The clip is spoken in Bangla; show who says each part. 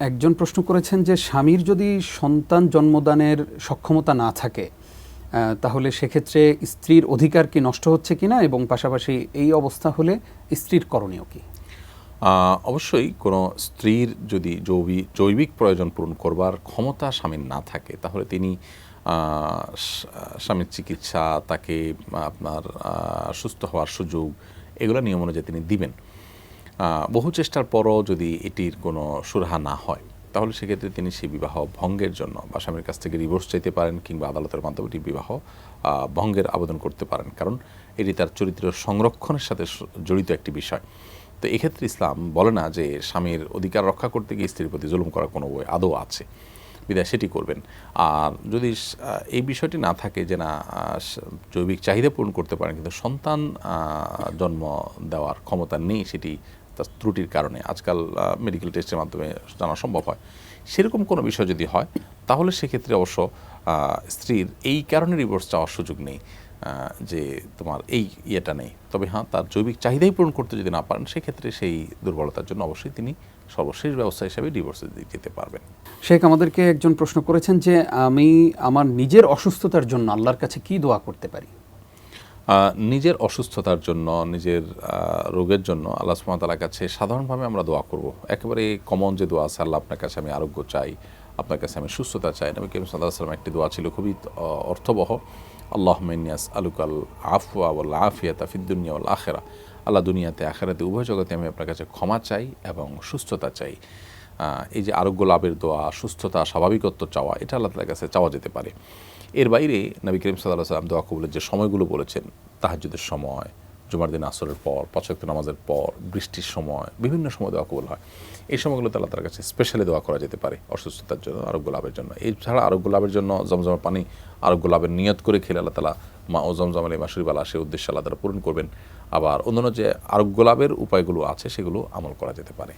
Speaker 1: একজন প্রশ্ন করেছেন যে স্বামীর যদি সন্তান জন্মদানের সক্ষমতা না থাকে তাহলে সেক্ষেত্রে স্ত্রীর অধিকার কি নষ্ট হচ্ছে কিনা এবং পাশাপাশি এই অবস্থা হলে স্ত্রীর করণীয় কি?
Speaker 2: অবশ্যই কোনো স্ত্রীর যদি জৈবিক জৈবিক প্রয়োজন পূরণ করবার ক্ষমতা স্বামীর না থাকে, তাহলে তিনি স্বামীর চিকিৎসা, তাকে আপনার সুস্থ হওয়ার সুযোগ, এগুলো নিয়ম অনুযায়ী তিনি দিবেন। বহু চেষ্টার পরও যদি এটির কোনো সুরাহা না হয়, তাহলে সেক্ষেত্রে তিনি সেই বিবাহ ভঙ্গের জন্য বা স্বামীর কাছ থেকে রিভোর্স চাইতে পারেন কিংবা আদালতের মাধ্যমে এটি বিবাহ ভঙ্গের আবেদন করতে পারেন। কারণ এটি তার চরিত্র সংরক্ষণের সাথে জড়িত একটি বিষয়। তো এক্ষেত্রে ইসলাম বলে না যে স্বামীর অধিকার রক্ষা করতে গিয়ে স্ত্রীর প্রতি জুলুম করার কোনো বই আদৌ আছে। বিদায় সেটি করবেন। আর যদি এই বিষয়টি না থাকে যে না জৈবিক চাহিদা পূরণ করতে পারেন, কিন্তু সন্তান জন্ম দেওয়ার ক্ষমতা নেই সেটি তার ত্রুটির কারণে আজকাল মেডিকেল টেস্টের মাধ্যমে জানা সম্ভব হয়। সেরকম কোনো বিষয় যদি হয়, তাহলে সেক্ষেত্রে অবশ্য স্ত্রীর এই কারণে রিভোর্স চাওয়ার সুযোগ নেই যে তোমার এই ইয়েটা নেই। তবে হ্যাঁ তার জৈবিক চাহিদাই পূরণ করতে যদি না পারেন, সেক্ষেত্রে সেই দুর্বলতার জন্য অবশ্যই তিনি সর্বশেষ ব্যবস্থা হিসাবে ডিভোর্সে যেতে পারবেন।
Speaker 1: শেখ, আমাদেরকে একজন প্রশ্ন করেছেন যে, আমি আমার নিজের অসুস্থতার জন্য আল্লাহর কাছে কি দোয়া করতে পারি?
Speaker 2: নিজের অসুস্থতার জন্য, নিজের রোগের জন্য আল্লাহ সুমতালার কাছে সাধারণভাবে আমরা দোয়া করব। একেবারে কমন যে দোয়া আছে, আল্লাহ আপনার কাছে আমি আরোগ্য চাই, আপনার কাছে আমি সুস্থতা চাই। নবী করিম সাল্লাহ সাল্লাম একটি দোয়া ছিল খুবই অর্থবহ। আল্লাহ মেনিয়াস আলুকাল আফওয়া ওয়াল আফিয়া তাফিদ্দুনিয়া ওয়াল আখেরা আল্লাহ দুনিয়াতে, আখেরাতে, উভয় জগতে আমি আপনার কাছে ক্ষমা চাই এবং সুস্থতা চাই। এই যে আরোগ্য লাভের দোয়া, সুস্থতা, স্বাভাবিকত্ব চাওয়া, এটা আল্লাহ তালার কাছে চাওয়া যেতে পারে। এর বাইরে নবী করিম সাল্লাহ সাল্লাম দোয়া কবুলের যে সময়গুলো বলেছেন তাহাজুদের সময়, জুমার দিন আসরের পর পাঁচক্ত নামাজের পর, বৃষ্টির সময়, বিভিন্ন সময় দোয়া কবুল হয়। এই সময়গুলোতে আল্লাহ তার কাছে স্পেশালি দোয়া করা যেতে পারে অসুস্থতার জন্য, আরোগ্য লাভের জন্য। এছাড়া আরোগ্য লাভের জন্য জমজমের পানি, আরোগ্য লাভের নিয়ত করে খেলে আল্লাহ তালা মা ও জমজম আলী মাসুরিবালা সে উদ্দেশ্যে আল্লাহ তালা পূরণ করবেন। আবার অন্যান্য যে আরোগ্য লাভের উপায়গুলো আছে, সেগুলো আমল করা যেতে পারে।